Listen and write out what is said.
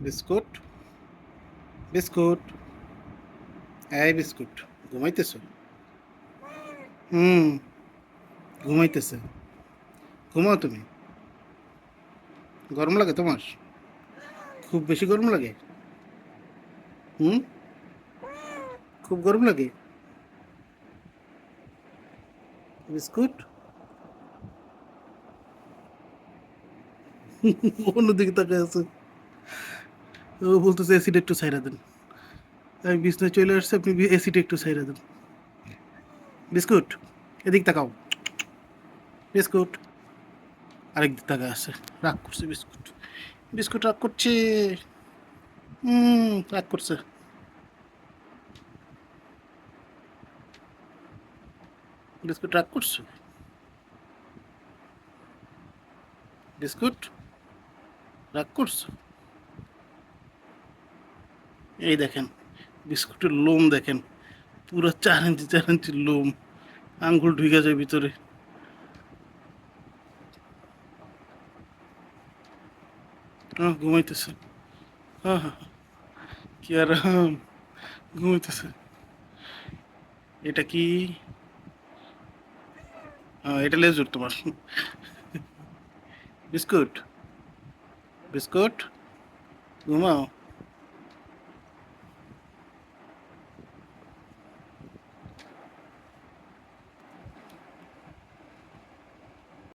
Biscuit. Biscuit. এই biscuit, ঘুমাইতেছ? হুম, ঘুমাইতেছে। ঘুমাও তুমি। গরম লাগে তোমার? খুব বেশি গরম লাগে? হুম? খুব গরম লাগে? বিস্কুট? অন্যদিকে তাকায় আছে। ও বলতেছে এসিটা একটু ছাইরা দেন। আমি বিছনায় চলে আসছে, আপনি এসিটা একটু ছাইরা দেন। বিস্কুট, এদিক তাকাও। বিস্কুট, আরেক দিক তাকায় আছে, রাগ করছে বিস্কুট। বিস্কুট রাগ করছে। হুম রাগ করছে। বিস্কুট রাগ করছে? বিস্কুট, রাগ করছ? এই দেখেন, বিস্কুটের লোম দেখেন, পুরো চার ইঞ্চি চার ইঞ্চি লোম, আঙ্গুল ঢুকে যায় ভিতরে। ঘুমাইতেছে। কি আরাম, ঘুমাইতেছে। এটা কি? এটা লেজুর তোমার। বিস্কুট বিস্কুট, ঘুমাও।